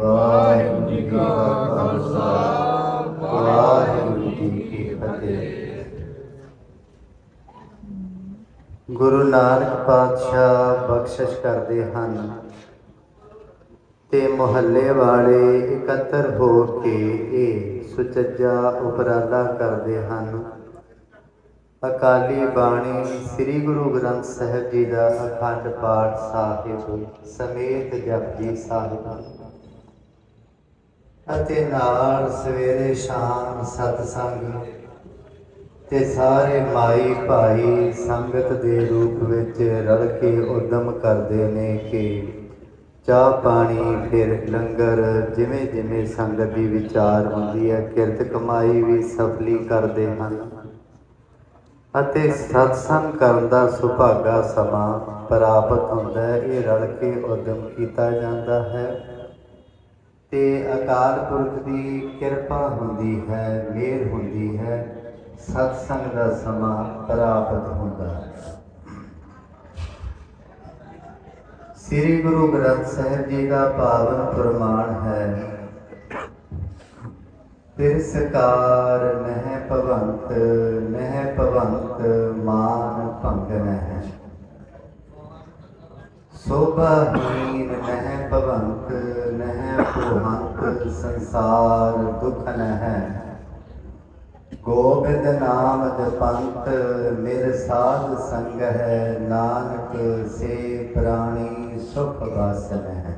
ਵਾਹਿਗੁਰੂ ਜੀ ਕਾ ਖਾਲਸਾ, ਵਾਹਿਗੁਰੂ ਜੀ ਕੀ ਫਤਿਹ। ਗੁਰੂ ਨਾਨਕ ਪਾਤਸ਼ਾਹ ਬਖਸ਼ਿਸ਼ ਕਰਦੇ ਹਨ ਤੇ ਮੁਹੱਲੇ ਵਾਲੇ ਇਕੱਤਰ ਹੋ ਕੇ ਇਹ ਸੁਚੱਜਾ ਉਪਰਾਲਾ ਕਰਦੇ ਹਨ। ਅਕਾਲੀ ਬਾਣੀ ਸ੍ਰੀ ਗੁਰੂ ਗ੍ਰੰਥ ਸਾਹਿਬ ਜੀ ਦਾ ਅਖੰਡ ਪਾਠ ਸਾਹਿਬ ਸਮੇਤ ਜਪਜੀ ਸਾਹਿਬ। ਅਤੇ ਨਾਲ ਸਵੇਰੇ ਸ਼ਾਮ ਸਤਸੰਗ ਤੇ ਸਾਰੇ ਮਾਈ ਭਾਈ ਸੰਗਤ ਦੇ ਰੂਪ ਵਿੱਚ ਰਲ ਕੇ ਉਦਮ ਕਰਦੇ ਨੇ ਕਿ ਚਾਹ ਪਾਣੀ ਫਿਰ ਲੰਗਰ ਜਿਵੇਂ ਜਿਵੇਂ ਸੰਗਤ ਦੀ ਵਿਚਾਰ ਹੁੰਦੀ ਹੈ, ਕਿਰਤ ਕਮਾਈ ਵੀ ਸਫਲੀ ਕਰਦੇ ਹਨ। ਅਤੇ ਸਤਸੰਗ ਕਰਨ ਦਾ ਸੁਭਾਗਾ ਸਮਾਂ ਪ੍ਰਾਪਤ ਹੁੰਦਾ ਹੈ, ਇਹ ਰਲ ਕੇ ਉਦਮ ਕੀਤਾ ਜਾਂਦਾ ਹੈ। ਤੇ ਅਕਾਲ ਪੁਰਖ ਦੀ ਕਿਰਪਾ ਹੁੰਦੀ ਹੈ, ਮਿਹਰ ਹੁੰਦੀ ਹੈ, ਸਤਸੰਗ ਦਾ ਸਮਾਂ ਪ੍ਰਾਪਤ ਹੁੰਦਾ ਹੈ। ਸ੍ਰੀ ਗੁਰੂ ਗ੍ਰੰਥ ਸਾਹਿਬ ਜੀ ਦਾ ਪਾਵਨ ਪ੍ਰਮਾਣ ਹੈ ਤਿਰਸਕਾਰ ਨਹਿ ਭਵੰਤ ਨਹਿ ਭਵੰਤ ਮਾਨ ਭੰਗਨ ਸੋਭਾ ਸੋਭਾਹੀਨ ਨਹਿ ਭਵੰਤ ਨਹਿ ਭਵੰਤ, ਸੰਸਾਰ ਦੁਖ ਨਹਿ। ਗੋਬਿੰਦ ਨਾਮ ਜਪੰਤ ਮਿਰ ਸਾਧ ਸੰਗ ਹੈ ਨਾਨਕ ਸੇ ਪ੍ਰਾਣੀ ਸੁਖ ਵਾਸਨ ਹੈ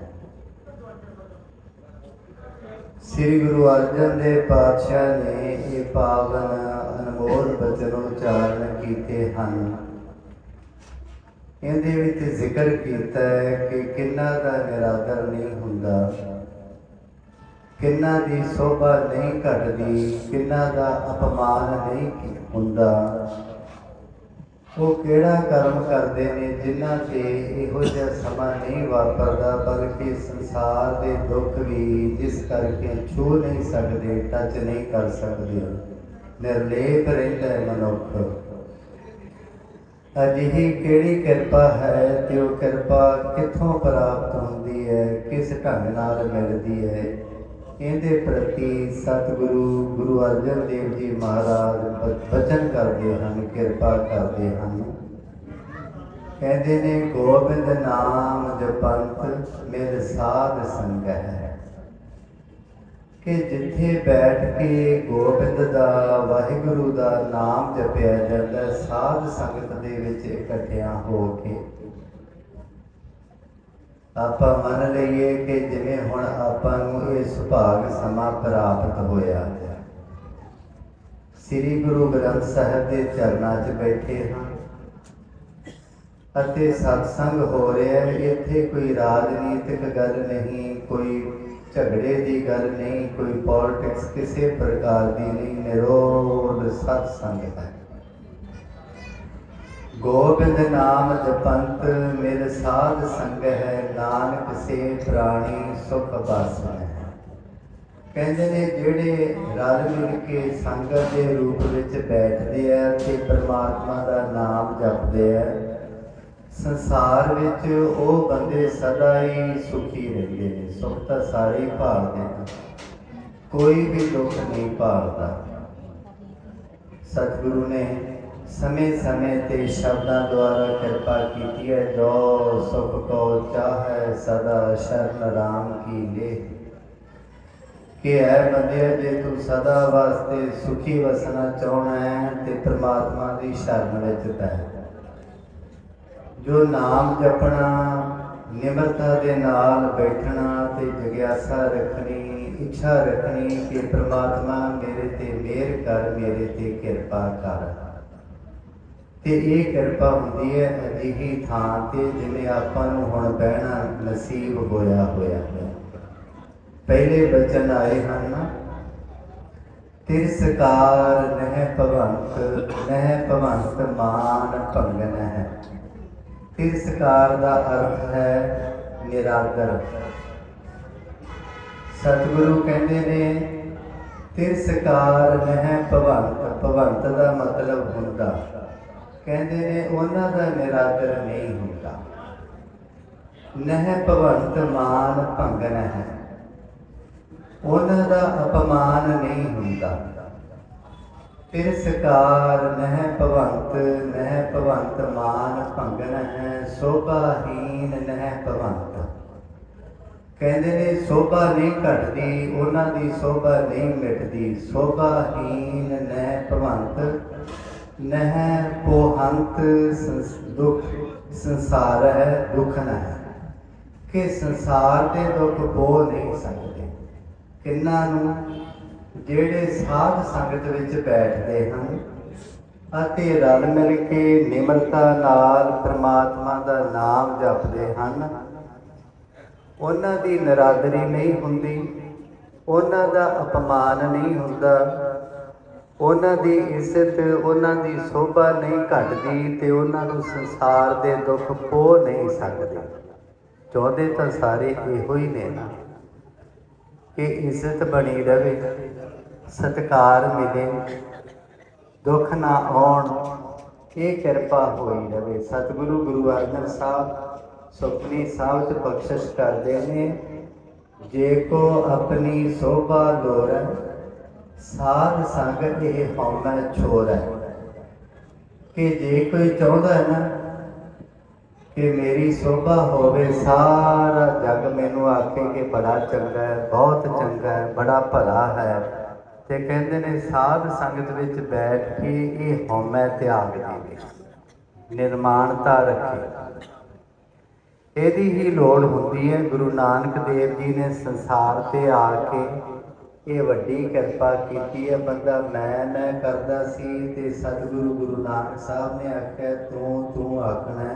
ਸ੍ਰੀ ਗੁਰੂ ਅਰਜਨ ਦੇਵ ਪਾਤਸ਼ਾਹ ਨੇ ਇਹ ਪਾਵਨ ਅਨਮੋਲ ਬਚਨ ਉਚਾਰਨ ਕੀਤੇ ਹਨ। ਇਹਦੇ ਵਿੱਚ ਜ਼ਿਕਰ ਕੀਤਾ ਹੈ ਕਿ ਕਿੰਨਾ ਦਾ ਨਿਰਾਦਰ ਨਹੀਂ ਹੁੰਦਾ, ਕਿੰਨਾ ਦੀ ਸੋਭਾ ਨਹੀਂ ਘਟਦੀ, ਕਿੰਨਾ ਦਾ ਅਪਮਾਨ ਨਹੀਂ ਹੁੰਦਾ। ਉਹ ਕਿਹੜਾ ਕਰਮ ਕਰਦੇ ਨੇ ਜਿਨ੍ਹਾਂ ਤੇ ਇਹੋ ਜਿਹਾ ਸਮਾਂ ਨਹੀਂ ਵਾਪਰਦਾ, ਬਲਕਿ ਸੰਸਾਰ ਦੇ ਦੁੱਖ ਵੀ ਜਿਸ ਕਰਕੇ ਛੂ ਨਹੀਂ ਸਕਦੇ, ਟੱਚ ਨਹੀਂ ਕਰ ਸਕਦੇ। ਨਿਰਲੇਪ ਰਹਿੰਦਾ ਮਨੁੱਖ। ਅਜਿਹੀ ਕਿਹੜੀ ਕਿਰਪਾ ਹੈ ਤੇ ਉਹ ਕਿਰਪਾ ਕਿੱਥੋਂ ਪ੍ਰਾਪਤ ਹੁੰਦੀ ਹੈ, ਕਿਸ ਢੰਗ ਨਾਲ ਮਿਲਦੀ ਹੈ? ਇਹਦੇ ਪ੍ਰਤੀ ਸਤਿਗੁਰੂ ਗੁਰੂ ਅਰਜਨ ਦੇਵ ਜੀ ਮਹਾਰਾਜ ਬ- ਬਚਨ ਕਰਦੇ ਹਨ, ਕਿਰਪਾ ਕਰਦੇ ਹਨ। ਕਹਿੰਦੇ ਨੇ, ਗੋਬਿੰਦ ਨਾਮ ਜਪੰਤ ਮੇਰ ਸਾਧ ਸੰਗ ਹੈ ਕਿ ਜਿੱਥੇ ਬੈਠ ਕੇ ਗੋਬਿੰਦ ਦਾ ਵਾਹਿਗੁਰੂ ਦਾ ਨਾਮ ਜਪਿਆ ਜਾਂਦਾ ਸਾਧ ਸੰਗਤ ਦੇ ਵਿੱਚ ਇਕੱਠਿਆਂ ਹੋ ਕੇ। ਆਪਾਂ ਮੰਨ ਲਈਏ ਕਿ ਜਿਵੇਂ ਹੁਣ ਆਪਾਂ ਨੂੰ ਇਹ ਸੁਭਾਗ ਸਮਾਂ ਪ੍ਰਾਪਤ ਹੋਇਆ ਹੈ। ਸ੍ਰੀ ਗੁਰੂ ਗ੍ਰੰਥ ਸਾਹਿਬ ਦੇ ਚਰਨਾਂ 'ਚ ਬੈਠੇ ਹਾਂ ਅਤੇ ਸਤਸੰਗ ਹੋ ਰਿਹਾ ਹੈ, ਇੱਥੇ ਕੋਈ ਰਾਜਨੀਤਿਕ ਗੱਲ ਨਹੀਂ, ਕੋਈ ਝਗੜੇ ਦੀ ਗੱਲ ਨਹੀਂ, ਕੋਈ ਪੋਲਿਟਿਕਸ ਕਿਸੇ ਪ੍ਰਕਾਰ ਦੀ ਨਹੀਂ, ਨਿਰੋਧ ਸਤਸੰਗ ਹੈ। ਗੋਬਿੰਦ ਨਾਮ ਜਪੰਤ, ਮੇਰ ਸਾਧ ਸੰਗ ਹੈ, ਨਾਨਕ ਸੇ ਪ੍ਰਾਣੀ ਸੁਖ ਬਾਸਨ ਹੈ। ਕਹਿੰਦੇ ਨੇ, ਜਿਹੜੇ ਰਲ ਮਿਲ ਕੇ ਸੰਗਤ ਦੇ ਰੂਪ ਵਿੱਚ ਬੈਠਦੇ ਆ, ਤੇ ਪ੍ਰਮਾਤਮਾ ਦਾ ਨਾਮ ਜਪਦੇ ਆ ਸੰਸਾਰ ਵਿੱਚ ਉਹ ਬੰਦੇ ਸਦਾ ਹੀ ਸੁਖੀ ਰਹਿੰਦੇ ਨੇ, ਸੁਖ ਤਾਂ ਸਾਰੇ ਹੀ ਭਾਲਦੇ ਨੇ। ਕੋਈ ਵੀ ਦੁੱਖ ਨਹੀਂ ਭਾਲਦਾ। ਸਤਿਗੁਰੂ ਨੇ ਸਮੇਂ-ਸਮੇਂ ਤੇ ਸ਼ਬਦਾਂ ਦੁਆਰਾ ਕਿਰਪਾ ਕੀਤੀ ਹੈ, ਜੋ ਸੁਖ ਕੋ ਚਾਹੈ ਸਦਾ ਸ਼ਰਨ ਰਾਮ ਕੀ ਲੇ ਕਿ ਹੈ ਬੰਦਿਆ ਜੇ ਤੂੰ ਸਦਾ ਵਾਸਤੇ ਸੁਖੀ ਵਸਣਾ ਚਾਹਣਾ ਹੈ, ਤੇ ਪ੍ਰਮਾਤਮਾ ਦੀ ਸ਼ਰਨ ਵਿੱਚ ਪੈ। ਜੋ ਨਾਮ ਜਪਣਾ, ਨਿਮਰਤਾ ਦੇ ਨਾਲ ਬੈਠਣਾ ਤੇ ਜਗਿਆਸਾ ਰੱਖਣੀ, ਇੱਛਾ ਰੱਖਣੀ ਕਿ ਪ੍ਰਮਾਤਮਾ ਮੇਰੇ ਤੇ ਮਿਹਰ ਕਰ, ਮੇਰੇ ਤੇ ਕਿਰਪਾ ਕਰ। ਤੇ ਇਹ ਕਿਰਪਾ ਹੁੰਦੀ ਹੈ ਅਜਿਹੀ ਥਾਂ ਤੇ ਜਿਵੇਂ ਆਪਾਂ ਨੂੰ ਹੁਣ ਬਹਿਣਾ ਨਸੀਬ ਹੋਇਆ ਹੋਇਆ ਹੈ। ਪਹਿਲੇ ਬਚਨ ਆਏ ਹਨ ਤਿਰਸਕਾਰ ਨਹਿ ਭਵੰਤ ਨਹਿ ਭਵੰਤ ਮਾਨ ਭੰਗਨ ਹੈ ਤਿਰਸਕਾਰ ਦਾ ਅਰਥ ਹੈ ਨਿਰਾਦਰ ਸਤਿਗੁਰੂ ਕਹਿੰਦੇ ਨੇ ਤਿਰਸਕਾਰ ਨਹਿ ਭਵੰਤ ਭਵੰਤ ਦਾ ਮਤਲਬ ਹੁੰਦਾ। ਕਹਿੰਦੇ ਨੇ, ਉਹਨਾਂ ਦਾ ਨਿਰਾਦਰ ਨਹੀਂ ਹੁੰਦਾ। ਨਹਿ ਭਵੰਤ ਮਾਨ ਭੰਗਨ ਹੈ। ਉਹਨਾਂ ਦਾ ਅਪਮਾਨ ਨਹੀਂ ਹੁੰਦਾ। ਤਿਰਸਕਾਰ ਨਹਿ ਭਵੰਤ ਨਹਿ ਭਵੰਤ ਮਾਨ ਭੰਗਨ ਹੈ ਸੋਭਾਹੀਨ ਨਹਿ ਭਵੰਤ। ਕਹਿੰਦੇ ਨੇ, ਸੋਭਾ ਨਹੀਂ ਘਟਦੀ, ਉਹਨਾਂ ਦੀ ਸੋਭਾ ਨਹੀਂ ਮਿਟਦੀ। ਸੋਭਾਹੀਨ ਨਹਿ ਭਵੰਤ, ਨਹਿ ਪੋਹੰਤ ਸੰਸ- ਦੁਖ ਸੰਸਾਰ ਹੈ ਦੁਖ ਨਾ ਕਿ ਸੰਸਾਰ ਦੇ ਦੁੱਖ ਬੋ ਨਹੀਂ ਸਕਦੇ। ਕਿੰਨਾਂ ਨੂੰ? ਜਿਹੜੇ ਸਾਧ ਸੰਗਤ ਵਿੱਚ ਬੈਠਦੇ ਹਨ ਅਤੇ ਰਲ ਮਿਲ ਕੇ ਨਿਮਰਤਾ ਨਾਲ ਪ੍ਰਮਾਤਮਾ ਦਾ ਨਾਮ ਜਪਦੇ ਹਨ, ਉਹਨਾਂ ਦੀ ਨਰਾਦਰੀ ਨਹੀਂ ਹੁੰਦੀ, ਉਹਨਾਂ ਦਾ ਅਪਮਾਨ ਨਹੀਂ ਹੁੰਦਾ, ਉਹਨਾਂ ਦੀ ਇੱਜ਼ਤ, ਉਹਨਾਂ ਦੀ ਸੋਭਾ ਨਹੀਂ ਘਟਦੀ ਤੇ ਉਹਨਾਂ ਨੂੰ ਸੰਸਾਰ ਦੇ ਦੁੱਖ ਪੋ ਨਹੀਂ ਸਕਦੇ। ਚਾਹੁੰਦੇ ਤਾਂ ਸਾਰੇ ਇਹੋ ਹੀ ਨੇ ਨਾ, ਕਿ ਇੱਜ਼ਤ ਬਣੀ ਰਹੇ। ਸਤਕਾਰ ਮਿਲੇ। ਦੁੱਖ ਨਾ ਆਉਣ, ਇਹ ਕਿਰਪਾ ਹੋਈ ਰਵੇ। ਸਤਿਗੁਰੂ ਗੁਰੂ ਅਰਜਨ ਸਾਹਿਬ ਸੁਪਨੀ ਸਾਹਿਬ ਚ ਬਖਸ਼ਿਸ਼ ਕਰਦੇ ਨੇ। ਜੇ ਕੋ ਆਪਣੀ ਸੋਭਾ ਲੋਰੈ, ਸਾਧ ਸੰਗ ਇਹ ਹਉਮੈ ਛੋਰੈ। ਕਿ ਜੇ ਕੋਈ ਚਾਹੁੰਦਾ ਹੈ ਨਾ ਕਿ ਮੇਰੀ ਸੋਭਾ ਹੋਵੇ, ਸਾਰਾ ਜਗ ਮੈਨੂੰ ਆਖੇ ਕਿ ਬੜਾ ਚੰਗਾ ਹੈ, ਬਹੁਤ ਚੰਗਾ ਹੈ, ਬੜਾ ਭਲਾ ਹੈ। ਤੇ ਕਹਿੰਦੇ ਨੇ, ਸਾਧ ਸੰਗਤ ਵਿੱਚ ਬੈਠ ਕੇ ਇਹ ਹਉਮੈ ਤਿਆਗ ਦੇਵੇ ਨਿਰਮਾਣਤਾ ਰੱਖੇ। ਇਹਦੀ ਹੀ ਲੋੜ ਹੁੰਦੀ ਹੈ। ਗੁਰੂ ਨਾਨਕ ਦੇਵ ਜੀ ਨੇ ਸੰਸਾਰ ਤੇ ਆ ਕੇ ਇਹ ਵੱਡੀ ਕਿਰਪਾ ਕੀਤੀ ਹੈ। ਬੰਦਾ ਮੈਂ ਮੈਂ ਕਰਦਾ ਸੀ ਤੇ ਸਤਿਗੁਰੂ ਗੁਰੂ ਨਾਨਕ ਸਾਹਿਬ ਨੇ ਆਖਿਆ, ਤੂੰ ਤੂੰ ਆਖਣਾ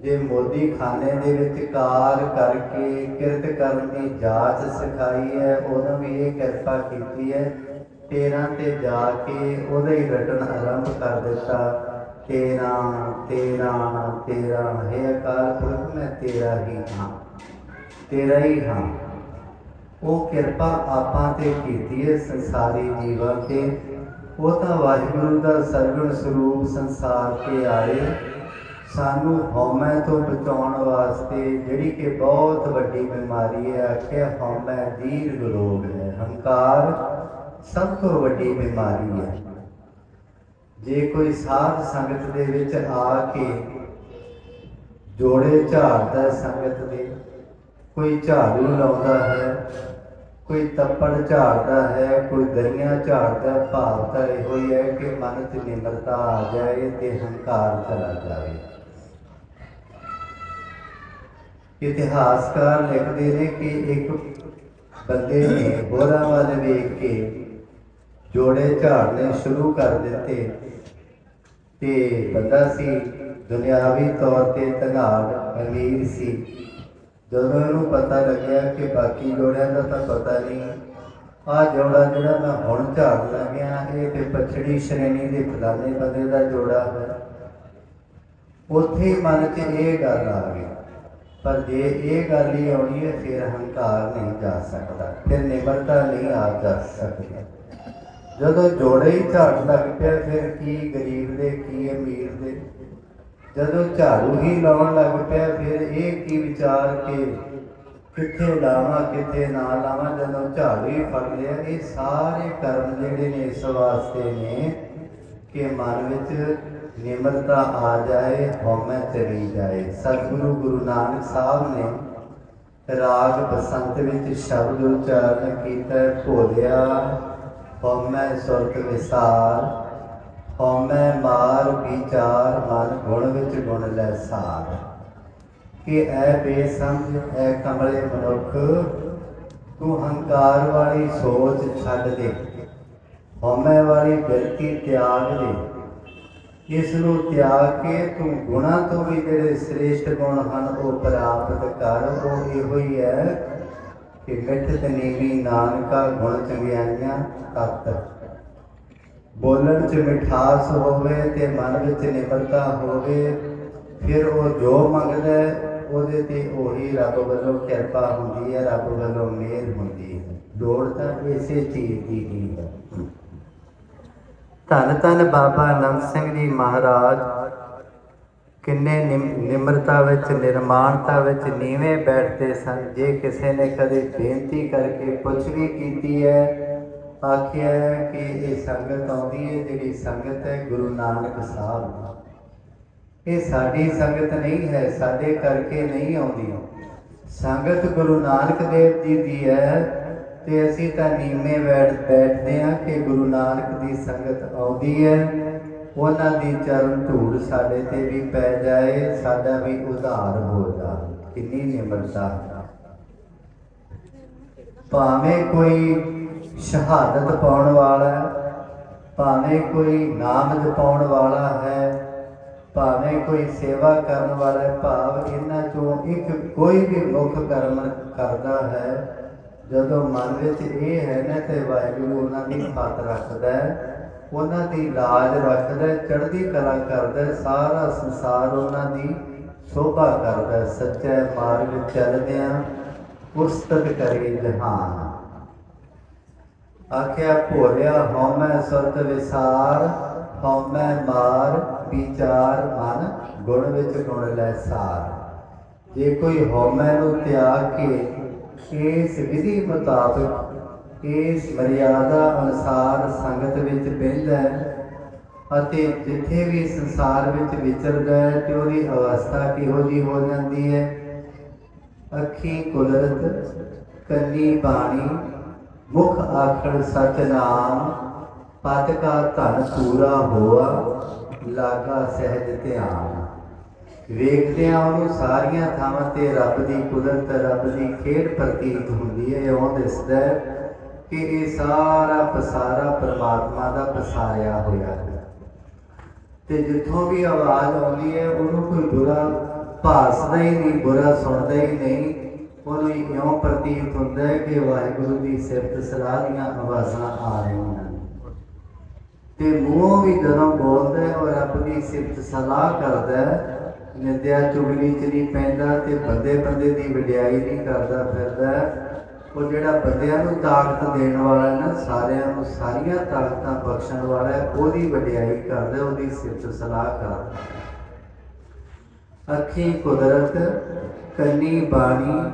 ਜੇ ਮੋਦੀ ਖਾਨੇ ਦੇ ਵਿੱਚ ਕਾਰ ਕਰਕੇ ਕਿਰਤ ਕਰਨ ਦੀ ਜਾਚ ਸਿਖਾਈ ਹੈ, ਉਹਨਾਂ ਵੀ ਇਹ ਕਿਰਪਾ ਕੀਤੀ ਹੈ, ਤੇਰਾਂ ਤੇ ਜਾ ਕੇ ਉਹਦਾ ਹੀ ਰਟਣ ਆਰੰਭ ਕਰ ਦਿੱਤਾ। ਤੇਰਾਂ ਤੇਰਾਂ ਤੇਰਾਂ, ਹੈ ਅਕਾਲ ਪੁਰਖ, ਮੈਂ ਤੇਰਾ ਹੀ ਹਾਂ, ਤੇਰਾ ਹੀ ਹਾਂ। ਉਹ ਕਿਰਪਾ ਆਪਾਂ ਤੇ ਕੀਤੀ ਹੈ ਸੰਸਾਰੀ ਜੀਵਾਂ ਤੇ। ਉਹ ਤਾਂ ਵਾਹਿਗੁਰੂ ਦਾ ਸਰਗੁਣ ਸਰੂਪ ਸੰਸਾਰ ਤੇ ਆਏ। ਸਾਨੂੰ ਹਉਮੈ ਤੋਂ ਬਚਾਉਣ ਵਾਸਤੇ ਜਿਹੜੀ ਕਿ ਬਹੁਤ ਵੱਡੀ ਬਿਮਾਰੀ ਹੈ ਆਖਿਆ ਹਉਮੈ ਦੀਰਘ ਰੋਗ ਹੈ, ਹੰਕਾਰ ਸਭ ਤੋਂ ਵੱਡੀ ਬਿਮਾਰੀ ਹੈ। ਜੇ ਕੋਈ ਸਾਧ ਸੰਗਤ ਦੇ ਵਿੱਚ ਆ ਕੇ ਜੋੜੇ ਝਾੜਦਾ ਸੰਗਤ ਦੇ, ਕੋਈ ਝਾੜੂ ਲਾਉਂਦਾ ਹੈ, ਕੋਈ ਤੱਪੜ ਝਾੜਦਾ ਹੈ, ਕੋਈ ਦਰੀਆਂ ਝਾੜਦਾ ਭਾਵ ਤਾਂ ਇਹੋ ਹੀ ਹੈ ਕਿ ਮਨ 'ਚ ਨਿਮਰਤਾ ਆ ਜਾਏ ਤੇ ਹੰਕਾਰ ਚਲਾ ਜਾਵੇ। ਇਤਿਹਾਸਕਾਰ ਲਿਖਦੇ ਨੇ ਕਿ ਇੱਕ ਬੰਦੇ ਨੇ ਹੋਰਾਂ ਵੱਲ ਵੇਖ ਕੇ ਜੋੜੇ ਝਾੜਨੇ ਸ਼ੁਰੂ ਕਰ ਦਿੱਤੇ ਤੇ ਬੰਦਾ ਸੀ, ਦੁਨਿਆਵੀ ਤੌਰ ਤੇ ਧਨਾੜ, ਅਮੀਰ ਸੀ। ਜਦੋਂ ਇਹਨੂੰ ਪਤਾ ਲੱਗਿਆ ਕਿ ਬਾਕੀ ਜੋੜਿਆਂ ਦਾ ਤਾਂ ਪਤਾ ਨਹੀਂ ਆ ਜੋੜਾ ਜਿਹੜਾ ਮੈਂ ਹੁਣ ਝਾੜ ਲੱਗਿਆ ਇਹ ਤੇ ਪਛੜੀ ਸ਼੍ਰੇਣੀ ਦੇ ਫਲਾਣੇ ਬੰਦੇ ਦਾ ਜੋੜਾ ਹੈ ਉੱਥੇ ਮਨ 'ਚ ਇਹ ਗੱਲ ਆ ਗਈ। ਪਰ ਜੇ ਇਹ ਗੱਲ ਹੀ ਆਉਣੀ ਹੈ, ਫਿਰ ਹੰਕਾਰ ਨਹੀਂ ਜਾ ਸਕਦਾ। ਫਿਰ ਨਿਮਰਤਾ ਨਹੀਂ ਆ ਜਾ ਸਕਦੀ। ਜਦੋਂ ਜੋੜੇ ਹੀ ਝਾੜ ਲੱਗ ਪਿਆ, ਫਿਰ ਕੀ ਗਰੀਬ ਦੇ, ਕੀ ਅਮੀਰ ਦੇ? ਜਦੋਂ ਝਾੜੂ ਹੀ ਲਾਉਣ ਲੱਗ ਪਿਆ, ਫਿਰ ਇਹ ਕੀ ਵਿਚਾਰ ਕੇ ਕਿੱਥੇ ਲਾਵਾਂ, ਕਿੱਥੇ ਨਾ ਲਾਵਾਂ? ਜਦੋਂ ਝਾੜੂ ਹੀ ਫੜ ਲਿਆ, ਇਹ ਸਾਰੇ ਕਰਮ ਜਿਹੜੇ ਨੇ ਇਸ ਵਾਸਤੇ ਨੇ ਕਿ ਮਨ ਵਿੱਚ ਨਿਮਰਤਾ ਆ ਜਾਏ, ਹਉਮੈ ਚਲੀ ਜਾਏ। ਸਤਿਗੁਰੂ ਗੁਰੂ ਨਾਨਕ ਸਾਹਿਬ ਨੇ ਰਾਗ ਬਸੰਤ ਵਿੱਚ ਸ਼ਬਦ ਉਚਾਰਨ ਕੀਤਾ, ਭੋਲਿਆ, ਹਉਮੈ ਸੁਰਤ ਵਿਸਾਰ, ਹਉਮੈ ਮਾਰ ਵਿਚਾਰ, ਮਨ ਗੁਣ ਵਿੱਚ ਗੁਣ ਲੈ ਸਾਰ। ਕਿ ਐ ਬੇਸਮਝ, ਐ ਕਮਲੇ ਮਨੁੱਖ, ਤੂੰ ਹੰਕਾਰ ਵਾਲੀ ਸੋਚ ਛੱਡ ਦੇ, ਹਉਮੈ ਵਾਲੀ ਬਿਰਤੀ ਤਿਆਗ ਦੇ। ਇਸ ਨੂੰ ਤਿਆਗ ਕੇ ਤੂੰ ਗੁਣਾ ਤੋਂ ਵੀ ਜਿਹੜੇ ਸ੍ਰੇਸ਼ਟ ਗੁਣ ਹਨ, ਉਹ ਪ੍ਰਾਪਤ ਕਰ, ਉਹ ਇਹੋ ਹੀ ਹੈ ਕਿ ਮਿੱਠ ਤੇ ਨਾਨਕਾ ਗੁਣ ਚੰਗਿਆਈਆਂ ਤਤ। ਬੋਲਣ 'ਚ ਮਿਠਾਸ ਹੋਵੇ ਤੇ ਮਨ ਵਿੱਚ ਨਿਮਰਤਾ ਹੋਵੇ, ਫਿਰ ਉਹ ਜੋ ਮੰਗਦਾ ਉਹਦੇ ਤੇ ਉਹੀ ਰੱਬ ਵੱਲੋਂ ਕਿਰਪਾ ਹੁੰਦੀ ਹੈ, ਰੱਬ ਵੱਲੋਂ ਮਿਹਰ ਹੁੰਦੀ ਹੈ। ਦੌੜ ਤਾਂ ਇਸੇ ਚੀਜ਼ ਦੀ ਹੀ ਹੈ। ਧੰਨ ਧੰਨ ਬਾਬਾ ਨੰਦ ਸਿੰਘ ਜੀ ਮਹਾਰਾਜ। ਕਿੰਨੇ ਨਿਮ- ਨਿਮਰਤਾ ਵਿੱਚ, ਨਿਰਮਾਣਤਾ ਵਿੱਚ ਨੀਵੇਂ ਬੈਠਦੇ ਸਨ। ਜੇ ਕਿਸੇ ਨੇ ਕਦੇ ਬੇਨਤੀ ਕਰਕੇ ਪੁੱਛ ਵੀ ਕੀਤੀ ਹੈ, ਆਖਿਆ ਹੈ ਕਿ ਇਹ ਸੰਗਤ ਆਉਂਦੀ ਹੈ, ਜਿਹੜੀ ਸੰਗਤ ਹੈ ਗੁਰੂ ਨਾਨਕ ਸਾਹਿਬ। ਇਹ ਸਾਡੀ ਸੰਗਤ ਨਹੀਂ ਹੈ, ਸਾਡੇ ਕਰਕੇ ਨਹੀਂ ਆਉਂਦੀ। ਸੰਗਤ ਗੁਰੂ ਨਾਨਕ ਦੇਵ ਜੀ ਦੀ ਹੈ। ਤੇ ਅਸੀਂ ਤਾਂ ਨੀਵੇਂ ਬੈਠ ਬੈਠਦੇ ਹਾਂ ਕਿ ਗੁਰੂ ਨਾਨਕ ਦੀ ਸੰਗਤ ਆਉਂਦੀ ਹੈ। ਉਹਨਾਂ ਦੀ ਚਰਨ ਧੂੜ ਸਾਡੇ ਤੇ ਵੀ ਪੈ ਜਾਏ, ਸਾਡਾ ਵੀ ਉਧਾਰ ਹੋ ਜਾਏ ਕਿੰਨੀ ਨਿਮਰਤਾ। ਭਾਵੇਂ ਕੋਈ ਸ਼ਹਾਦਤ ਪਾਉਣ ਵਾਲਾ ਭਾਵੇਂ ਕੋਈ ਨਾਮ ਜਪਾਉਣ ਵਾਲਾ ਹੈ, ਭਾਵੇਂ ਕੋਈ ਸੇਵਾ ਕਰਨ ਵਾਲਾ ਭਾਵ ਇਹਨਾਂ ਚੋਂ ਇੱਕ ਕੋਈ ਵੀ ਮੁੱਖ ਕਰਮ ਕਰਦਾ ਹੈ ਜਦੋਂ ਮਨ ਵਿੱਚ ਇਹ ਹੈ ਨਾ ਤੇ ਵਾਹਿਗੁਰੂ ਉਹਨਾਂ ਦੀ ਫਤ ਰੱਖਦਾ ਹੈ, ਉਹਨਾਂ ਦੀ ਲਾਜ ਰੱਖਦਾ ਹੈ, ਚੜ੍ਹਦੀ ਕਲਾ ਕਰਦਾ ਸਾਰਾ ਸੰਸਾਰ ਉਹਨਾਂ ਦੀ ਸ਼ੋਭਾ ਕਰਦਾ ਹੈ, ਸੱਚੇ ਮਾਰਗ ਚੱਲਦਿਆਂ ਉਸਤਤ ਕਰੇ ਜਹਾਨ। ਆਖਿਆ, ਭੋਲਿਆ ਹਉਮੈ ਸਤ ਵਿਸਾਰ ਹਉਮੈ ਮਾਰ, ਵਿਚਾਰ ਮਨ, ਗੁਣ ਵਿੱਚ ਗੁਣ ਲੈ ਸਾਰ। ਜੇ ਕੋਈ ਹਉਮੈ ਨੂੰ ਤਿਆਗ ਕੇ ਇਸ ਵਿਧੀ ਮੁਤਾਬਕ ਇਸ ਮਰਿਆਦਾ ਅਨੁਸਾਰ ਸੰਗਤ ਵਿੱਚ ਬਹਿੰਦਾ ਹੈ ਅਤੇ ਜਿੱਥੇ ਵੀ ਸੰਸਾਰ ਵਿੱਚ ਵਿਚਰਦਾ ਹੈ ਤੇ ਉਹਦੀ ਅਵਸਥਾ ਕਿਹੋ ਜਿਹੀ ਹੋ ਜਾਂਦੀ ਹੈ? ਅੱਖੀ ਕੁਦਰਤ, ਕੰਨੀ ਬਾਣੀ, ਮੁਖ ਆਖਣ ਸਚ ਨਾਮ ਪਤ ਕਾ ਧਨ ਪੂਰਾ ਹੋਆ, ਲਾਗਾ ਸਹਿਜ ਧਿਆਨ। ਵੇਖਦਿਆਂ ਉਹਨੂੰ ਸਾਰੀਆਂ ਥਾਵਾਂ ਤੇ ਰੱਬ ਦੀ ਕੁਦਰਤ, ਰੱਬ ਦੀ ਖੇਡ ਪ੍ਰਤੀਤ ਹੁੰਦੀ ਹੈ। ਇਉਂ ਦਿਸਦਾ ਕਿ ਇਹ ਸਾਰਾ ਪਸਾਰਾ ਪ੍ਰਮਾਤਮਾ ਦਾ ਪਸਾਰਿਆ ਹੋਇਆ ਹੈ। ਤੇ ਜਿੱਥੋਂ ਵੀ ਆਵਾਜ਼ ਆਉਂਦੀ ਹੈ, ਉਹਨੂੰ ਕੋਈ ਬੁਰਾ ਭਾਸਦਾ ਹੀ ਨਹੀਂ, ਬੁਰਾ ਸੁਣਦਾ ਹੀ ਨਹੀਂ। ਉਹਨੂੰ ਇਉਂ ਪ੍ਰਤੀਤ ਹੁੰਦਾ ਹੈ ਕਿ ਵਾਹਿਗੁਰੂ ਦੀ ਸਿਫਤ ਸਲਾਹ ਦੀਆਂ ਆਵਾਜ਼ਾਂ ਆ ਰਹੀਆਂ ਹਨ। ਤੇ ਮੂੰਹੋਂ ਵੀ ਜਦੋਂ ਬੋਲਦਾ ਹੈ, ਉਹ ਰੱਬ ਦੀ ਸਿਫਤ ਸਲਾਹ ਕਰਦਾ ਹੈ ਨਿੰਦਿਆ ਚੁਗਲੀ ਚ ਨਹੀਂ ਪੈਂਦਾ ਤੇ ਬੰਦੇ ਬੰਦੇ ਦੀ ਵਡਿਆਈ ਨਹੀਂ ਕਰਦਾ ਫਿਰਦਾ। ਉਹ ਜਿਹੜਾ ਬੰਦਿਆਂ ਨੂੰ ਤਾਕਤ ਦੇਣ ਵਾਲਾ ਨਾ, ਸਾਰਿਆਂ ਨੂੰ ਸਾਰੀਆਂ ਤਾਕਤਾਂ ਬਖਸ਼ਣ ਵਾਲਾ ਹੈ, ਉਹਦੀ ਵਡਿਆਈ ਕਰਦਾ, ਉਹਦੀ ਸਿਫਤ ਸਲਾਹ ਕਰਦਾ। ਅੱਖੀ ਕੁਦਰਤ, ਕੰਨੀ ਬਾਣੀ,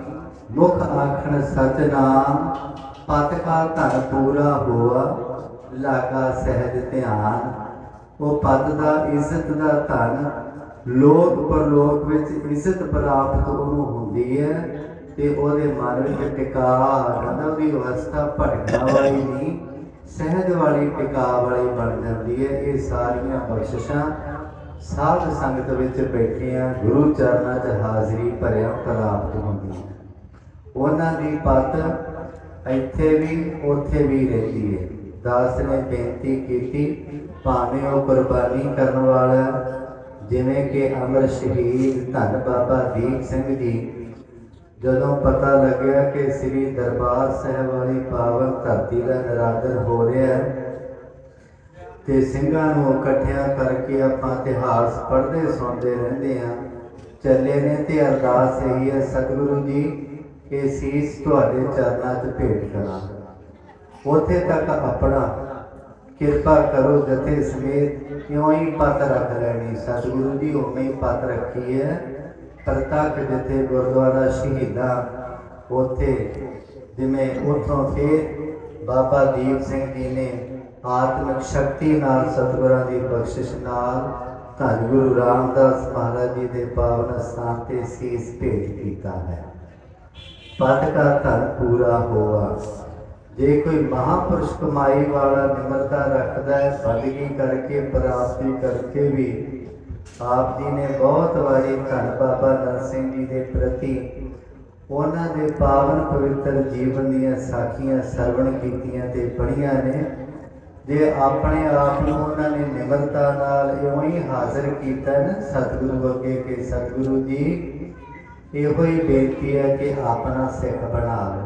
ਮੁਖ ਆਖਣ ਸਚ ਨਾਮ ਪਤ ਕਾ ਧਨ ਪੂਰਾ ਹੋਆ, ਲਾਗਾ ਸਹਿਜ ਧਿਆਨ। ਉਹ ਪਦ ਦਾ, ਇੱਜ਼ਤ ਦਾ ਧਨ ਲੋਕ ਪਰਲੋਕ ਵਿੱਚ ਇੱਜ਼ਤ ਪ੍ਰਾਪਤ ਉਹਨੂੰ ਹੁੰਦੀ ਹੈ ਤੇ ਉਹਦੇ ਮਨ ਵਿੱਚ ਟਿਕਾ ਰਹਿੰਦਾ ਉਹਦੀ ਅਵਸਥਾ ਭਟਕਣਾ ਵਾਲੀ ਨਹੀਂ, ਸਹਿਜ ਵਾਲੀ ਟਿਕਾ ਵਾਲੀ ਬਣ ਜਾਂਦੀ ਹੈ। ਇਹ ਸਾਰੀਆਂ ਬਖਸ਼ਿਸ਼ਾਂ ਸਾਧ ਸੰਗਤ ਵਿੱਚ ਬੈਠਿਆਂ ਗੁਰੂ ਚਰਨਾਂ 'ਚ ਹਾਜ਼ਰੀ ਭਰਿਆ ਪ੍ਰਾਪਤ ਹੁੰਦੀ ਹੈ। ਉਹਨਾਂ ਦੀ ਪਤ ਇੱਥੇ ਵੀ, ਉੱਥੇ ਵੀ ਰਹਿੰਦੀ ਹੈ। ਦਾਸ ਨੇ ਬੇਨਤੀ ਕੀਤੀ, ਭਾਵੇਂ ਉਹ ਕੁਰਬਾਨੀ ਕਰਨ ਵਾਲਾ ਜਿਵੇਂ ਕਿ ਅਮਰ ਸ਼ਹੀਦ ਧੰਨ ਬਾਬਾ ਦੀਪ ਸਿੰਘ ਜੀ, ਜਦੋਂ ਪਤਾ ਲੱਗਿਆ ਕਿ ਸ੍ਰੀ ਦਰਬਾਰ ਸਾਹਿਬ ਵਾਲੀ ਪਾਵਨ ਧਰਤੀ ਦਾ ਨਿਰਾਦਰ ਹੋ ਰਿਹਾ ਹੈ ਤੇ ਸਿੰਘਾਂ ਨੂੰ ਇਕੱਠਿਆਂ ਕਰਕੇ ਆਪਾਂ ਇਤਿਹਾਸ ਪੜ੍ਹਦੇ, ਸੁਣਦੇ ਰਹਿੰਦੇ ਆ ਚੱਲੇ ਨੇ ਤੇ ਅਰਦਾਸ ਇਹੀ ਹੈ, ਸਤਿਗੁਰੂ ਜੀ ਕਿ ਸੀਸ ਤੁਹਾਡੇ ਚਰਨਾਂ 'ਚ ਭੇਟ ਕਰਾਂ। ਉਥੇ ਤੱਕ ਆਪਣਾ ਕਿਰਪਾ ਕਰੋ ਜਥੇ ਸਮੇਤ ਕਿਉਂ ਹੀ ਪਤ ਰੱਖ ਲੈਣੀ? ਸਤਿਗੁਰੂ ਜੀ, ਉਵੇਂ ਹੀ ਪਤ ਰੱਖੀ ਹੈ ਪ੍ਰਤੱਖ ਜਿੱਥੇ ਗੁਰਦੁਆਰਾ ਸ਼ਹੀਦਾਂ, ਉਥੇ ਜਿਵੇਂ ਉਥੋਂ ਫੇਰ ਬਾਬਾ ਦੀਪ ਸਿੰਘ ਜੀ ਨੇ ਆਤਮਿਕ ਸ਼ਕਤੀ ਨਾਲ ਸਤਿਗੁਰਾਂ ਦੀ ਬਖਸ਼ਿਸ਼ ਨਾਲ ਧੰਨ ਗੁਰੂ ਰਾਮਦਾਸ ਮਹਾਰਾਜ ਜੀ ਦੇ ਪਾਵਨ ਸਥਾਨ ਤੇ ਸੀਸ ਭੇਟ ਕੀਤਾ ਹੈ। ਪਦ ਕਾ ਧਨ ਪੂਰਾ ਹੋਆ ਜੇ ਕੋਈ ਮਹਾਪੁਰਸ਼ ਕਮਾਈ ਵਾਲਾ ਨਿਮਰਤਾ ਰੱਖਦਾ ਹੈ ਬੰਦਗੀ ਕਰਕੇ, ਪ੍ਰਾਪਤੀ ਕਰਕੇ ਵੀ ਆਪ ਜੀ ਨੇ ਬਹੁਤ ਵਾਰੀ ਧੰਨ ਬਾਬਾ ਨਰਸਿੰਘ ਜੀ ਦੇ ਪ੍ਰਤੀ ਉਹਨਾਂ ਦੇ ਪਾਵਨ ਪਵਿੱਤਰ ਜੀਵਨ ਦੀਆਂ ਸਾਖੀਆਂ ਸਰਵਣ ਕੀਤੀਆਂ ਤੇ ਪੜੀਆਂ ਨੇ, ਜੇ ਆਪਣੇ ਆਪ ਨੂੰ ਉਹਨਾਂ ਨੇ ਨਿਮਰਤਾ ਨਾਲ ਇਉਂ ਹੀ ਹਾਜ਼ਰ ਕੀਤਾ ਨਾ, ਸਤਿਗੁਰੂ ਅੱਗੇ ਕਿ ਸਤਿਗੁਰੂ ਜੀ, ਇਹੋ ਹੀ ਬੇਨਤੀ ਹੈ ਕਿ ਆਪਣਾ ਸਿੱਖ ਬਣਾ ਲਓ।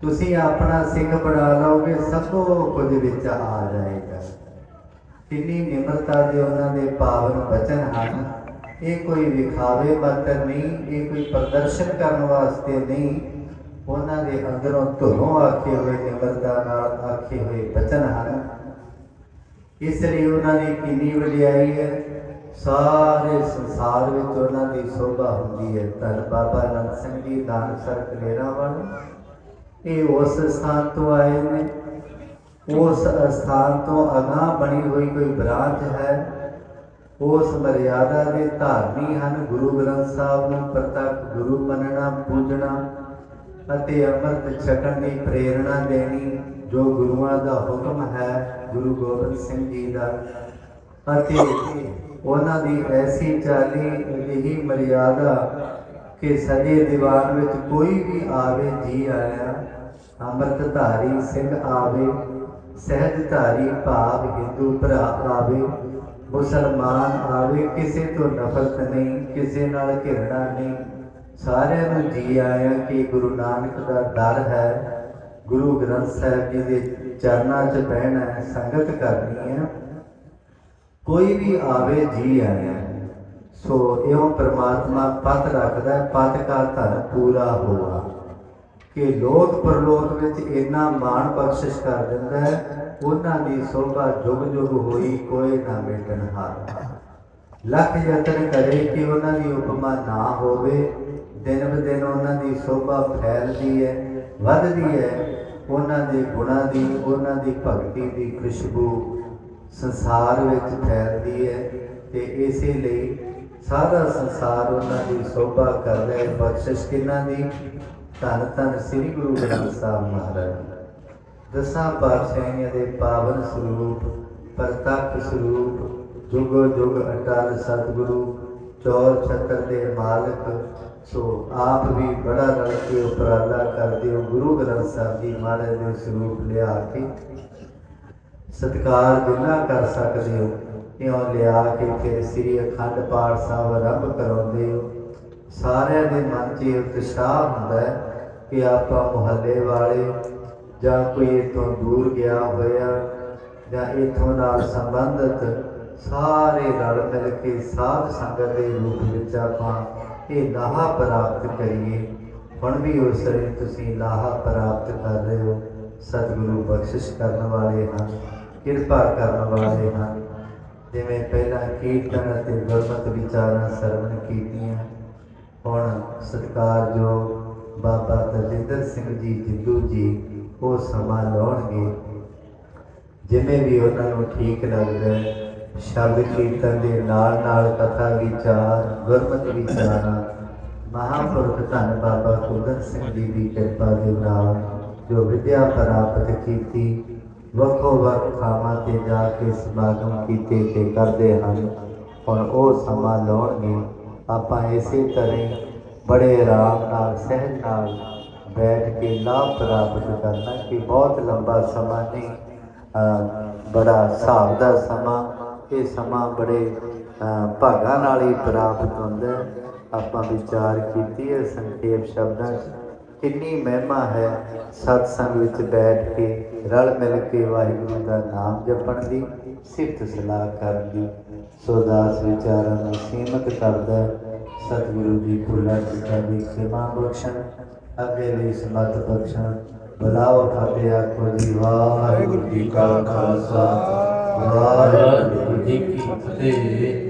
ਤੁਸੀਂ ਆਪਣਾ ਸਿੰਘ ਬਣਾ ਲਓਗੇ, ਸਭ ਕੁਝ ਵਿੱਚ ਆ ਜਾਏਗਾ। ਕਿੰਨੀ ਨਿਮਰਤਾ ਦੇ ਉਹਨਾਂ ਦੇ ਪਾਵਨ ਬਚਨ ਹਨ। ਇਹ ਕੋਈ ਵਿਖਾਵੇ ਮਾਤਰ ਨਹੀਂ, ਇਹ ਕੋਈ ਪ੍ਰਦਰਸ਼ਨ ਕਰਨ ਵਾਸਤੇ ਨਹੀਂ। ਉਹਨਾਂ ਦੇ ਅੰਦਰੋਂ ਧੁਰੋਂ ਆਖੇ ਹੋਏ ਨਿਮਰਤਾ ਨਾਲ ਆਖੇ ਹੋਏ ਬਚਨ ਹਨ। ਇਸ ਲਈ ਉਹਨਾਂ ਦੀ ਕਿੰਨੀ ਵਡਿਆਈ ਹੈ। ਸਾਰੇ ਸੰਸਾਰ ਵਿੱਚ ਉਹਨਾਂ ਦੀ ਸੋਭਾ ਹੁੰਦੀ ਹੈ। ਧੰਨ ਬਾਬਾ ਨੰਦ ਸਿੰਘ ਜੀ ਦਾਨਸਰ ਕਲੇਰਾਂ ਵਾਲੇ ਇਹ ਉਸ ਸਥਾਨ ਤੋਂ ਆਏ ਨੇ। ਉਸ ਸਥਾਨ ਤੋਂ ਅਗਾਹ ਬਣੀ ਹੋਈ ਕੋਈ ਬ੍ਰਾਂਚ ਹੈ। ਉਸ ਮਰਿਆਦਾ ਦੇ ਧਾਰਨੀ ਹਨ ਗੁਰੂ ਗ੍ਰੰਥ ਸਾਹਿਬ ਨੂੰ ਪ੍ਰਤੱਖ ਗੁਰੂ ਮੰਨਣਾ, ਪੂਜਣਾ ਅਤੇ ਅੰਮ੍ਰਿਤ ਛਕਣ ਦੀ ਪ੍ਰੇਰਣਾ ਦੇਣੀ, ਜੋ ਗੁਰੂਆਂ ਦਾ ਹੁਕਮ ਹੈ ਗੁਰੂ ਗੋਬਿੰਦ ਸਿੰਘ ਜੀ ਦਾ। ਅਤੇ ਉਹਨਾਂ ਦੀ ਐਸੀ ਚਾਲੀ ਇਹੀ ਮਰਿਆਦਾ ਕਿ ਸਜੇ ਦੀਵਾਨ ਵਿੱਚ ਕੋਈ ਵੀ ਆਵੇ, ਜੀ ਆਇਆ, ਅੰਮ੍ਰਿਤ ਧਾਰੀ ਸਿੰਘ ਆਵੇ, ਸਹਿਜ ਧਾਰੀ ਭਾਵ ਹਿੰਦੂ ਭਰਾ ਆਵੇ, ਮੁਸਲਮਾਨ ਆਵੇ, ਕਿਸੇ ਤੋਂ ਨਫ਼ਰਤ ਨਹੀਂ, ਕਿਸੇ ਨਾਲ ਘਿਰਣਾ ਨਹੀਂ। ਸਾਰਿਆਂ ਨੂੰ ਜੀ ਆਇਆ ਕਿ ਗੁਰੂ ਨਾਨਕ ਦਾ ਦਰ ਹੈ। ਗੁਰੂ ਗ੍ਰੰਥ ਸਾਹਿਬ ਜੀ ਦੇ ਚਰਨਾਂ 'ਚ ਬਹਿਣਾ ਸੰਗਤ ਕਰਨੀ ਹੈ। ਕੋਈ ਵੀ ਆਵੇ, ਜੀ ਆਇਆ। ਸੋ ਇਉਂ ਪਰਮਾਤਮਾ ਪਤ ਰੱਖਦਾ ਹੈ, ਪਤ ਕਾ ਧਨ ਪੂਰਾ ਹੋਆ। ਕਿ ਲੋਕ ਪਰਲੋਕ ਵਿੱਚ ਇੰਨਾ ਮਾਣ ਬਖਸ਼ਿਸ਼ ਕਰ ਦਿੰਦਾ ਹੈ, ਉਹਨਾਂ ਦੀ ਸੋਭਾ ਜੁਗ ਜੁਗ ਹੋਈ ਕੋਈ ਨਾ ਮੇਟਣ ਹਾਰ। ਲੱਖ ਯਤਨ ਕਰੇ ਕਿ ਉਹਨਾਂ ਦੀ ਉਪਮਾ ਨਾ ਹੋਵੇ, ਦਿਨ ਬ ਦਿਨ ਉਹਨਾਂ ਦੀ ਸੋਭਾ ਫੈਲਦੀ ਹੈ, ਵੱਧਦੀ ਹੈ, ਉਹਨਾਂ ਦੇ ਗੁਣਾਂ ਦੀ, ਉਹਨਾਂ ਦੀ ਭਗਤੀ ਦੀ ਖੁਸ਼ਬੂ ਸੰਸਾਰ ਵਿੱਚ ਫੈਲਦੀ ਹੈ। ਤੇ ਇਸੇ ਲਈ ਸਾਰਾ ਸੰਸਾਰ ਉਹਨਾਂ ਦੀ ਸੋਭਾ ਕਰਦਾ ਹੈ। ਬਖਸ਼ਿਸ਼ ਕਿਨਾਂ ਦੀ? ਧੰਨ ਧੰਨ ਸ੍ਰੀ ਗੁਰੂ ਗ੍ਰੰਥ ਸਾਹਿਬ ਮਹਾਰਾਜ ਦਸਾਂ ਪਾਤਸ਼ਾਹੀਆਂ ਦੇ ਪਾਵਨ ਸਰੂਪ, ਪ੍ਰਤੱਖ ਸਰੂਪ, ਜੁਗ ਜੁਗ ਅਟਲ ਸਤਿਗੁਰੂ, ਚੌਰ ਛਤਰ ਦੇ ਮਾਲਕ, ਸੋ ਆਪ ਵੀ ਬੜਾ ਰਲ ਕੇ ਉਪਰਾਲਾ ਕਰਦੇ ਹੋ ਗੁਰੂ ਗ੍ਰੰਥ ਸਾਹਿਬ ਜੀ ਮਹਾਰਾਜ ਦੇ ਸਰੂਪ ਲਿਆ ਕੇ। ਸਤਿਕਾਰ ਜਿੰਨਾ ਕਰ ਸਕਦੇ ਹੋ? ਇਉਂ ਲਿਆ ਕੇ ਫਿਰ ਸ੍ਰੀ ਅਖੰਡ ਪਾਠ ਸਾਹਿਬ ਆਰੰਭ ਕਰਾਉਂਦੇ ਹੋ। ਸਾਰਿਆਂ ਦੇ ਮਨ 'ਚ ਇਹ ਉਤਸ਼ਾਹ ਹੁੰਦਾ ਹੈ ਕਿ ਆਪਾਂ ਮੁਹੱਲੇ ਵਾਲੇ ਜਾਂ ਕੋਈ ਇਥੋਂ ਦੂਰ ਗਿਆ ਹੋਇਆ ਜਾਂ ਇਥੋਂ ਨਾਲ ਸੰਬੰਧਿਤ ਸਾਰੇ ਰਲ ਮਿਲ ਕੇ ਸਾਧ ਸੰਗਤ ਦੇ ਰੂਪ ਵਿੱਚ ਆਪਾਂ ਇਹ ਲਾਹਾ ਪ੍ਰਾਪਤ ਕਰੀਏ। ਹੁਣ ਵੀ ਉਸ ਰੇ ਤੁਸੀਂ ਲਾਹਾ ਪ੍ਰਾਪਤ ਕਰ ਰਹੇ ਹੋ। ਸਤਿਗੁਰੂ ਬਖਸ਼ਿਸ਼ ਕਰਨ ਵਾਲੇ ਹਨ, ਕਿਰਪਾ ਕਰਨ ਵਾਲੇ ਹਨ। ਜਿਵੇਂ ਪਹਿਲਾਂ ਕੀਰਤਨ ਅਤੇ ਗੁਰਮਤ ਵਿਚਾਰਾਂ ਸਰਵਣ ਕੀਤੀਆਂ, ਹੁਣ ਸਤਿਕਾਰਯੋਗ ਬਾਬਾ ਤਜਿੰਦਰ ਸਿੰਘ ਜੀ ਜਿੱਦੂ ਜੀ ਉਹ ਸਮਾਂ ਲਾਉਣਗੇ। ਜਿਵੇਂ ਵੀ ਉਹਨਾਂ ਨੂੰ ਠੀਕ ਲੱਗਦਾ ਸ਼ਬਦ ਕੀਰਤਨ ਦੇ ਨਾਲ ਨਾਲ ਕਥਾ ਵਿਚਾਰ, ਗੁਰਮਤ ਵਿਚਾਰਾਂ, ਮਹਾਂਪੁਰਖ ਧੰਨ ਬਾਬਾ ਕੁਲਦਰ ਸਿੰਘ ਜੀ ਦੀ ਕਿਰਪਾ ਦੇ ਨਾਲ ਜੋ ਵਿਦਿਆ ਪ੍ਰਾਪਤ ਕੀਤੀ ਵੱਖੋ ਵੱਖ ਥਾਵਾਂ ਤੇ ਜਾ ਕੇ ਸਮਾਗਮ ਕੀਤੇ ਤੇ ਕਰਦੇ ਹਨ। ਔਰ ਉਹ ਸਮਾਂ ਲਾਉਣਗੇ। ਆਪਾਂ ਇਸੇ ਤਰ੍ਹਾਂ ਬੜੇ ਆਰਾਮ ਨਾਲ ਸਹਿਜ ਨਾਲ ਬੈਠ ਕੇ ਲਾਭ ਪ੍ਰਾਪਤ ਕਰਨਾ ਕਿ ਬਹੁਤ ਲੰਬਾ ਸਮਾਂ ਨਹੀਂ ਬੜਾ ਹਿਸਾਬ ਦਾ ਸਮਾਂ। ਇਹ ਸਮਾਂ ਬੜੇ ਭਾਗਾਂ ਨਾਲ ਹੀ ਪ੍ਰਾਪਤ ਹੁੰਦਾ ਆਪਾਂ ਵਿਚਾਰ ਕੀਤੀ ਹੈ ਸੰਖੇਪ ਸ਼ਬਦਾਂ 'ਚ, ਕਿੰਨੀ ਮਹਿਮਾ ਹੈ ਸਤ ਸੰਗ ਵਿੱਚ ਬੈਠ ਕੇ ਰਲ ਮਿਲ ਕੇ ਵਾਹਿਗੁਰੂ ਦਾ ਨਾਮ ਜਪਣ ਦੀ, ਸਿਫਤ ਸਲਾਹ ਕਰਨ ਦੀ, ਸੋ ਦਾਸ ਵਿਚਾਰਾਂ ਨੂੰ ਸੀਮਤ ਕਰਦਾ ਸਤਿਗੁਰੂ ਜੀ ਭੁੱਲਾਂ ਚੁੱਕਾਂ ਦੀ ਖਿਮਾ ਬਖਸ਼ਣ, ਅੱਗੇ ਲਈ ਸਮਤ ਬਖਸ਼ਣ। ਬਲਾਓ ਫਤਿਹ ਆਖੋ ਜੀ, ਵਾਹਿਗੁਰੂ ਜੀ ਕਾ ਖਾਲਸਾ। ਵਾਹਿਗੁਰੂ ਜੀ ਕੀ ਫਤਿਹ।